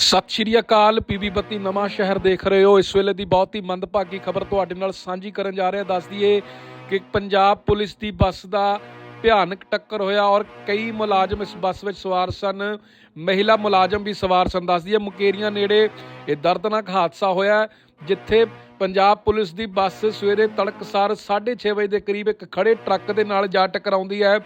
ਸਤਿ ਸ਼੍ਰੀ ਅਕਾਲ ਪੀਬੀ ਬੱਤੀ ਨਵਾਂ ਸ਼ਹਿਰ ਦੇਖ ਰਹੇ ਹੋ। ਇਸ ਵੇਲੇ ਦੀ ਬਹੁਤ ਹੀ ਮੰਦਭਾਗੀ ਖਬਰ ਤੁਹਾਡੇ ਨਾਲ ਸਾਂਝੀ ਕਰਨ ਜਾ ਰਿਹਾ। ਹਾਂ ਦੱਸ ਦਈਏ ਕਿ ਪੰਜਾਬ ਪੁਲਿਸ ਦੀ ਬੱਸ ਦਾ ਭਿਆਨਕ ਟੱਕਰ ਹੋਇਆ ਔਰ ਕਈ ਮੁਲਾਜ਼ਮ ਇਸ ਬੱਸ ਵਿੱਚ ਸਵਾਰ ਸਨ। ਮਹਿਲਾ ਮੁਲਾਜ਼ਮ ਵੀ ਸਵਾਰ ਸਨ। ਦੱਸਦੀ ਹੈ ਮੁਕੇਰੀਆਂ ਨੇੜੇ ਇਹ ਦਰਦਨਾਕ ਹਾਦਸਾ ਹੋਇਆ ਜਿੱਥੇ ਪੰਜਾਬ ਪੁਲਿਸ ਦੀ ਬੱਸ ਸਵੇਰੇ ਤੜਕਸਾਰ 6:30 ਵਜੇ ਦੇ ਕਰੀਬ ਇੱਕ ਖੜੇ ਟਰੱਕ ਦੇ ਨਾਲ ਜਾ ਟਕਰਾਉਂਦੀ ਹੈ।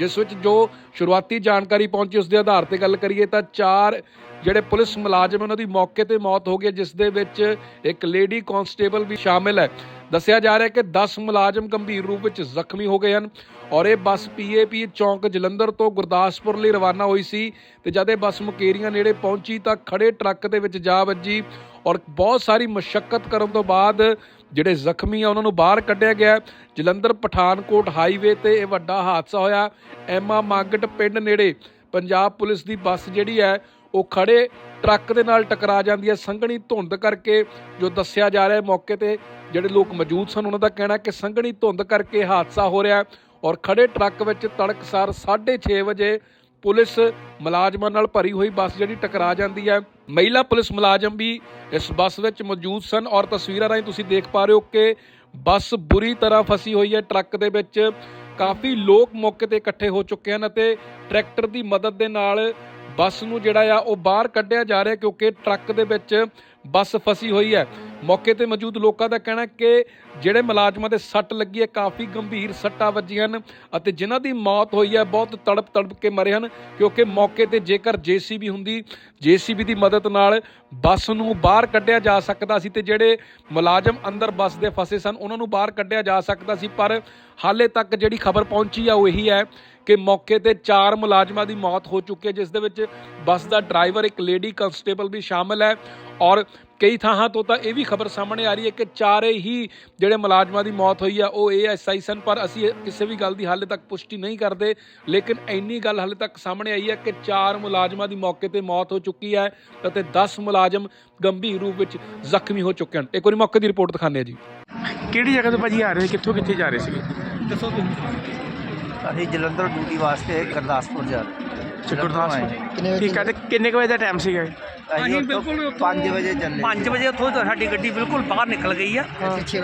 ਜਿਸ ਵਿੱਚ ਜੋ ਸ਼ੁਰੂਆਤੀ ਜਾਣਕਾਰੀ ਪਹੁੰਚੀ, ਉਸ ਦੇ ਆਧਾਰ ਤੇ ਗੱਲ ਕਰੀਏ ਤਾਂ ਚਾਰ ਜਿਹੜੇ ਪੁਲਿਸ ਮੁਲਾਜ਼ਮ ਉਹਨਾਂ ਦੀ ਮੌਕੇ ਤੇ ਮੌਤ ਹੋ ਗਈ ਜਿਸ ਦੇ ਵਿੱਚ ਇੱਕ ਲੇਡੀ ਕਾਂਸਟੇਬਲ ਵੀ ਸ਼ਾਮਿਲ ਹੈ। ਦੱਸਿਆ ਜਾ ਰਿਹਾ ਹੈ ਕਿ 10 ਮੁਲਾਜ਼ਮ ਗੰਭੀਰ ਰੂਪ ਵਿੱਚ ਜ਼ਖਮੀ ਹੋ ਗਏ ਹਨ ਔਰ ਇਹ ਬੱਸ ਪੀਏਪੀ ਚੌਂਕ ਜਲੰਧਰ ਤੋਂ ਗੁਰਦਾਸਪੁਰ ਲਈ ਰਵਾਨਾ ਹੋਈ ਸੀ ਤੇ ਜਦ ਇਹ ਬੱਸ ਮੁਕੇਰੀਆਂ ਨੇੜੇ ਪਹੁੰਚੀ ਤਾਂ ਖੜੇ ਟਰੱਕ ਦੇ ਵਿੱਚ ਜਾ ਵੱਜੀ ਔਰ ਬਹੁਤ ਸਾਰੀ ਮਸ਼ੱਕਤ ਕਰਨ ਤੋਂ ਬਾਅਦ ਜਿਹੜੇ ਜ਼ਖਮੀ ਆ, ਉਹਨਾਂ ਨੂੰ ਬਾਹਰ ਕੱਢਿਆ ਗਿਆ ਜਲੰਧਰ ਪਠਾਨਕੋਟ ਹਾਈਵੇ ਤੇ ਇਹ ਵੱਡਾ ਹਾਦਸਾ ਹੋਇਆ। ਐਮਾ ਮਾਗਟ ਪਿੰਡ ਨੇੜੇ ਪੰਜਾਬ ਪੁਲਿਸ ਦੀ ਬੱਸ ਜਿਹੜੀ ਹੈ, ਉਹ ਖੜੇ ਟਰੱਕ ਦੇ ਨਾਲ ਟਕਰਾ ਜਾਂਦੀ ਹੈ। ਸੰਘਣੀ ਧੁੰਦ ਕਰਕੇ ਜੋ ਦੱਸਿਆ ਜਾ ਰਿਹਾ ਮੌਕੇ ਤੇ ਜਿਹੜੇ ਲੋਕ ਮੌਜੂਦ ਸਨ, ਉਹਨਾਂ ਦਾ ਕਹਿਣਾ ਕਿ ਸੰਘਣੀ ਧੁੰਦ ਕਰਕੇ ਹਾਦਸਾ ਹੋ ਰਿਹਾ ਔਰ ਖੜੇ ਟਰੱਕ ਵਿੱਚ ਤੜਕਸਾਰ 6:30 ਵਜੇ ਪੁਲਿਸ ਮੁਲਾਜ਼ਮਾਂ ਨਾਲ ਭਰੀ ਹੋਈ ਬੱਸ ਜਿਹੜੀ ਟਕਰਾ ਜਾਂਦੀ ਹੈ। ਮਹਿਲਾ ਪੁਲਿਸ ਮੁਲਾਜ਼ਮ ਵੀ ਇਸ ਬੱਸ ਵਿੱਚ ਮੌਜੂਦ ਸਨ ਔਰ ਤਸਵੀਰਾਂ ਰਾਹੀਂ ਤੁਸੀਂ ਦੇਖ ਪਾ ਰਹੇ ਹੋ ਕਿ ਬੱਸ ਬੁਰੀ ਤਰ੍ਹਾਂ ਫਸੀ ਹੋਈ ਹੈ। ਟਰੱਕ ਦੇ ਵਿੱਚ ਕਾਫੀ ਲੋਕ ਮੌਕੇ ਤੇ ਇਕੱਠੇ ਹੋ ਚੁੱਕੇ ਹਨ ਅਤੇ ਟਰੈਕਟਰ ਦੀ ਮਦਦ ਦੇ ਨਾਲ ਬੱਸ ਨੂੰ ਜਿਹੜਾ ਆ ਉਹ ਬਾਹਰ ਕੱਢਿਆ ਜਾ ਰਿਹਾ ਕਿਉਂਕਿ ਟਰੱਕ ਦੇ ਵਿੱਚ ਬੱਸ ਫਸੀ ਹੋਈ ਹੈ। ਮੌਕੇ ਤੇ ਮੌਜੂਦ ਲੋਕਾਂ ਦਾ ਕਹਿਣਾ ਕਿ ਜਿਹੜੇ ਮੁਲਾਜ਼ਮਾਂ ਦੇ ਸੱਟ ਲੱਗੀ ਹੈ, ਕਾਫੀ ਗੰਭੀਰ ਸੱਟਾਂ ਵੱਜੀਆਂ ਹਨ ਅਤੇ ਜਿਨ੍ਹਾਂ ਦੀ ਮੌਤ ਹੋਈ ਹੈ, ਬਹੁਤ ਤੜਪ ਤੜਪ ਕੇ ਮਰੇ ਹਨ ਕਿਉਂਕਿ ਮੌਕੇ ਤੇ ਜੇਕਰ ਜੀਸੀਬੀ ਹੁੰਦੀ, ਜੀਸੀਬੀ ਦੀ ਮਦਦ ਨਾਲ ਬੱਸ ਨੂੰ ਬਾਹਰ ਕੱਢਿਆ ਜਾ ਸਕਦਾ ਸੀ ਤੇ ਜਿਹੜੇ ਮੁਲਾਜ਼ਮ ਅੰਦਰ ਬੱਸ ਦੇ ਫਸੇ ਸਨ, ਉਹਨਾਂ ਨੂੰ ਬਾਹਰ ਕੱਢਿਆ ਜਾ ਸਕਦਾ ਸੀ, ਪਰ ਹਾਲੇ ਤੱਕ ਜਿਹੜੀ ਖਬਰ ਪਹੁੰਚੀ ਆ ਉਹ ਇਹੀ ਹੈ ਕਿ ਮੌਕੇ ਤੇ ਚਾਰ ਮੁਲਾਜ਼ਮਾਂ ਦੀ ਮੌਤ ਹੋ ਚੁੱਕੀ ਹੈ ਜਿਸ ਦੇ ਵਿੱਚ ਬੱਸ ਦਾ ਡਰਾਈਵਰ ਇੱਕ ਲੇਡੀ ਕਨਸਟੇਬਲ ਵੀ ਸ਼ਾਮਲ ਹੈ ਔਰ ਕਈ ਥਾਵਾਂ ਤੋਂ ਤਾਂ ਇਹ ਵੀ ਖਬਰ ਸਾਹਮਣੇ ਆ ਰਹੀ ਹੈ ਕਿ ਚਾਰੇ ਹੀ ਜਿਹੜੇ ਮੁਲਾਜ਼ਮਾਂ ਦੀ ਮੌਤ ਹੋਈ ਆ ਉਹ ਏਐਸਆਈ ਸਨ ਪਰ ਅਸੀਂ ਕਿਸੇ ਵੀ ਗੱਲ ਦੀ ਹਾਲੇ ਤੱਕ ਪੁਸ਼ਟੀ ਨਹੀਂ ਕਰਦੇ ਲੇਕਿਨ ਇੰਨੀ ਗੱਲ ਹਾਲੇ ਤੱਕ ਸਾਹਮਣੇ ਆਈ ਹੈ ਕਿ ਚਾਰ ਮੁਲਾਜ਼ਮਾਂ ਦੀ ਮੌਕੇ ਤੇ ਮੌਤ ਹੋ ਚੁੱਕੀ ਹੈ ਅਤੇ 10 ਮੁਲਾਜ਼ਮ ਗੰਭੀਰ ਰੂਪ ਵਿੱਚ ਜ਼ਖਮੀ ਹੋ ਚੁੱਕੇ ਹਨ। ਇੱਕ ਵਾਰੀ ਮੌਕੇ ਦੀ ਰਿਪੋਰਟ ਦਿਖਾਉਂਦੇ ਹਾਂ ਜੀ। ਕਿਹੜੀ ਜਗ੍ਹਾ ਤੋਂ ਭਾਜੀ ਆ ਰਹੇ ਕਿੱਥੋਂ ਕਿੱਥੇ ਜਾ ਰਹੇ ਸੀਗੇ? ਅਸੀਂ ਜਲੰਧਰ ਡਿਊਟੀ ਵਾਸਤੇ ਗੁਰਦਾਸਪੁਰ ਜਾ ਰਹੇ ਗੁਰਦਾਸਪੁਰ। ਠੀਕ ਹੈ ਤੇ ਕਿੰਨੇ ਕੁ ਵਜੇ ਦਾ ਟਾਈਮ ਸੀਗਾ ਇਹ? ਅਸੀਂ ਬਿਲਕੁਲ 5 ਵਜੇ ਚੱਲੇ। 5 ਵਜੇ ਉੱਥੋਂ ਤਾਂ ਸਾਡੀ ਗੱਡੀ ਬਿਲਕੁਲ ਬਾਹਰ ਨਿਕਲ ਗਈ ਆ।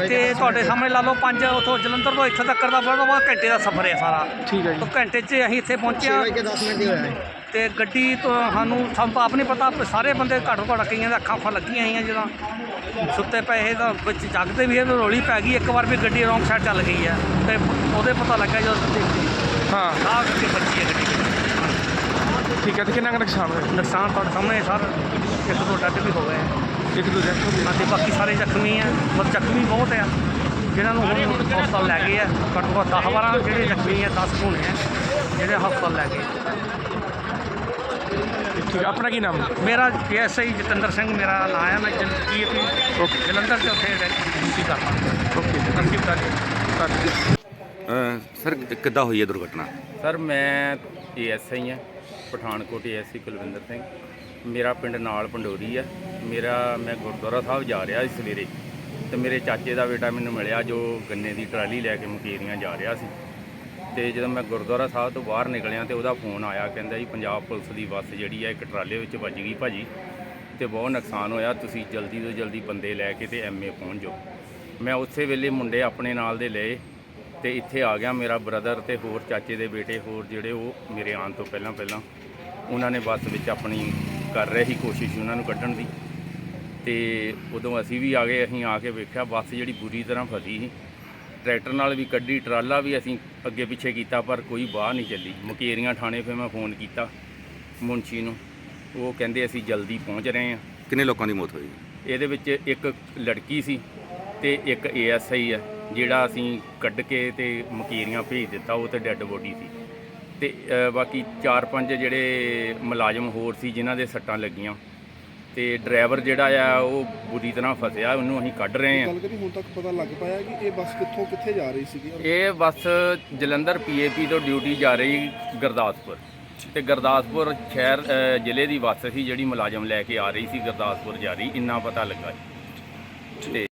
ਤੇ ਤੁਹਾਡੇ ਸਾਹਮਣੇ ਲਾ ਲਓ 5 ਉੱਥੋਂ ਜਲੰਧਰ ਤੋਂ ਇੱਥੇ ਤੱਕ ਦਾ ਬੜਾ ਵਾ ਘੰਟੇ ਦਾ ਸਫ਼ਰ ਹੈ ਸਾਰਾ। ਠੀਕ ਹੈ ਜੀ। ਘੰਟੇ 'ਚ ਅਸੀਂ ਇੱਥੇ ਪਹੁੰਚੇ ਹਾਂ 10 ਮਿੰਟ ਹੀ ਹੋਇਆ ਤੇ ਗੱਡੀ ਤੋਂ ਸਾਨੂੰ ਸਾਨੂੰ ਤਾਂ ਆਪ ਨਹੀਂ ਪਤਾ ਸਾਰੇ ਬੰਦੇ ਘੱਟੋ ਘੱਟ ਕਈਆਂ ਦੇ ਅੱਖਾਂ ਅੱਖਾਂ ਲੱਗੀਆਂ ਹੋਈਆਂ ਜਦੋਂ ਸੁੱਤੇ ਪਏ ਤਾਂ ਵਿੱਚ ਜਾਗਦੇ ਵੀ ਇਹ ਰੋਲੀ ਪੈ ਗਈ। ਇੱਕ ਵਾਰ ਵੀ ਗੱਡੀ ਰੌਂਗ ਸਾਈਡ ਚੱਲ ਗਈ ਹੈ ਤੇ ਉਹਦੇ ਪਤਾ ਲੱਗਾ ਜਦੋਂ ਦੇਖੀ ਹਾਂ। ਆਹ ਕਰਕੇ ਬੱਚੀ ਹੈ ਗੱਡੀ। ਠੀਕ ਹੈ ਤੇ ਕਿੰਨਾ ਕੁ ਨੁਕਸਾਨ ਹੋਇਆ? ਨੁਕਸਾਨ ਤੁਹਾਡੇ ਸਾਹਮਣੇ ਸਰ ਇੱਕ ਦੋ ਡੱਡ ਵੀ ਹੋ ਗਏ ਆ। ਇੱਕ ਦੋ ਜੈਕਟ ਹੋ ਗਏ। ਅਤੇ ਬਾਕੀ ਸਾਰੇ ਜ਼ਖਮੀ ਆ ਮਤਲਬ ਜ਼ਖਮੀ ਬਹੁਤ ਆ। ਜਿਨ੍ਹਾਂ ਨੂੰ ਹੁਣ ਹਸਪਤਾਲ ਲੈ ਗਏ ਆ ਘੱਟੋ ਘੱਟ 10 12 ਜਿਹੜੇ ਜ਼ਖਮੀ ਆ 10 ਹੋਣੇ ਆ ਜਿਹੜੇ ਹਸਪਤਾਲ ਲੈ ਗਏ। ਠੀਕ ਹੈ ਆਪਣਾ ਕੀ ਨਾਮ? ਮੇਰਾ ਐਸਆਈ ਜਤਿੰਦਰ ਸਿੰਘ ਮੇਰਾ ਨਾਮ ਹੈ ਮੈਂ ਜਲੰਧਰ ਓਕੇ। ਜਲੰਧਰ ਤੇ ਉੱਥੇ ਡਿਊਟੀ ਕਰਦਾ ਓਕੇ। ਨਰਸਿੰਘ ਜੀ। ਅ, ਸਰ ਕਿੱਦਾਂ ਹੋਈ ਹੈ ਦੁਰਘਟਨਾ? ਸਰ ਮੈਂ ਏਐਸਆਈ ਹਾਂ ਪਠਾਨਕੋਟ ਏਐਸਆਈ ਕੁਲਵਿੰਦਰ ਸਿੰਘ। ਮੇਰਾ ਪਿੰਡ ਨਾਲ ਪੰਡੋਰੀ ਆ। ਮੇਰਾ, ਮੈਂ ਗੁਰਦੁਆਰਾ ਸਾਹਿਬ ਜਾ ਰਿਹਾ ਸੀ ਸਵੇਰੇ। ਤੇ ਮੇਰੇ ਚਾਚੇ ਦਾ ਬੇਟਾ ਮੈਨੂੰ ਮਿਲਿਆ ਜੋ ਗੰਨੇ ਦੀ ਟਰਾਲੀ ਲੈ ਕੇ ਮੁਕੇਰੀਆਂ ਜਾ ਰਿਹਾ ਸੀ। ਤੇ ਜਦੋਂ ਮੈਂ ਗੁਰਦੁਆਰਾ ਸਾਹਿਬ ਤੋਂ ਬਾਹਰ ਨਿਕਲਿਆ ਤੇ ਉਹਦਾ ਫੋਨ ਆਇਆ, ਕਹਿੰਦਾ ਜੀ, ਪੰਜਾਬ ਪੁਲਿਸ ਦੀ ਬੱਸ ਜਿਹੜੀ ਆ, ਇੱਕ ਟਰਾਲੇ ਵਿੱਚ ਵੱਜ ਗਈ ਭਾਜੀ। ਤੇ ਬਹੁਤ ਨੁਕਸਾਨ ਹੋਇਆ, ਤੁਸੀਂ ਜਲਦੀ ਤੋਂ ਜਲਦੀ ਬੰਦੇ ਲੈ ਕੇ ਤੇ ਐਮਏ ਪਹੁੰਚ ਜਾਓ। ਮੈਂ ਉਸੇ ਵੇਲੇ ਮੁੰਡੇ ਆਪਣੇ ਨਾਲ ਦੇ ਲਏ। ਤੇ ਇੱਥੇ ਆ ਗਿਆ ਮੇਰਾ ਬ੍ਰਦਰ ਤੇ ਹੋਰ ਚਾਚੇ ਦੇ ਬੇਟੇ ਹੋਰ ਜਿਹੜੇ ਉਹ ਮੇਰੇ ਆਉਣ ਤੋਂ ਪਹਿਲਾਂ ਪਹਿਲਾਂ ਉਹਨਾਂ ਨੇ ਬੱਸ ਵਿੱਚ ਆਪਣੀ ਕਰ ਰਹੇ ਸੀ ਕੋਸ਼ਿਸ਼ ਉਹਨਾਂ ਨੂੰ ਕੱਢਣ ਦੀ। ਤੇ ਉਦੋਂ ਅਸੀਂ ਵੀ ਆ ਗਏ ਅਸੀਂ ਆ ਕੇ ਵੇਖਿਆ ਬੱਸ ਜਿਹੜੀ ਬੁਰੀ ਤਰ੍ਹਾਂ ਫਸੀ ਸੀ। ਟਰੈਕਟਰ ਨਾਲ ਵੀ ਕੱਢੀ ਟਰਾਲਾ ਵੀ ਅਸੀਂ ਅੱਗੇ ਪਿੱਛੇ ਕੀਤਾ ਪਰ ਕੋਈ ਬਾਹਰ ਨਹੀਂ ਚੱਲੀ। ਮੁਕੇਰੀਆਂ ਥਾਣੇ 'ਤੇ ਮੈਂ ਫੋਨ ਕੀਤਾ ਮੁੰਸ਼ੀ ਨੂੰ। ਉਹ ਕਹਿੰਦੇ ਅਸੀਂ ਜਲਦੀ ਪਹੁੰਚ ਰਹੇ ਹਾਂ। ਕਿੰਨੇ ਲੋਕਾਂ ਦੀ ਮੌਤ ਹੋਈ? ਇਹਦੇ ਵਿੱਚ ਇੱਕ ਲੜਕੀ ਸੀ ਤੇ ਇੱਕ ਏਐਸਆਈ ਆ ਜਿਹੜਾ ਅਸੀਂ ਕੱਢ ਕੇ ਤੇ ਮਕੀਰੀਆਂ ਭੇਜ ਦਿੱਤਾ ਉਹ ਤੇ ਡੈੱਡ ਬੋਡੀ ਸੀ। ਤੇ ਅ, ਬਾਕੀ 4-5 ਜਿਹੜੇ ਮੁਲਾਜ਼ਮ ਹੋਰ ਸੀ ਜਿਨ੍ਹਾਂ ਦੇ ਸੱਟਾਂ ਲੱਗੀਆਂ। ਤੇ ਡਰਾਈਵਰ ਜਿਹੜਾ ਆ ਉਹ ਬੁਰੀ ਤਰ੍ਹਾਂ ਫਸਿਆ ਉਹਨੂੰ ਅਸੀਂ ਕੱਢ ਰਹੇ ਹਾਂ। ਗੱਲ ਕਰੀ ਹੁਣ ਤੱਕ ਪਤਾ ਲੱਗ ਪਾਇਆ ਕਿ ਇਹ ਬੱਸ ਕਿੱਥੋਂ ਕਿੱਥੇ ਜਾ ਰਹੀ ਸੀਗੀ? ਔਰ ਇਹ ਬੱਸ ਜਲੰਧਰ ਪੀਏਪੀ ਤੋਂ ਡਿਊਟੀ ਜਾ ਰਹੀ ਗੁਰਦਾਸਪੁਰ। ਤੇ ਗੁਰਦਾਸਪੁਰ ਸ਼ਹਿਰ ਅ, ਜ਼ਿਲ੍ਹੇ ਦੀ ਬੱਸ ਸੀ ਜਿਹੜੀ ਮੁਲਾਜ਼ਮ ਲੈ ਕੇ ਆ ਰਹੀ ਸੀ ਗੁਰਦਾਸਪੁਰ ਜਾ ਰਹੀ ਇੰਨਾ ਪਤਾ ਲੱਗਾ। ਜੀ। ਤੇ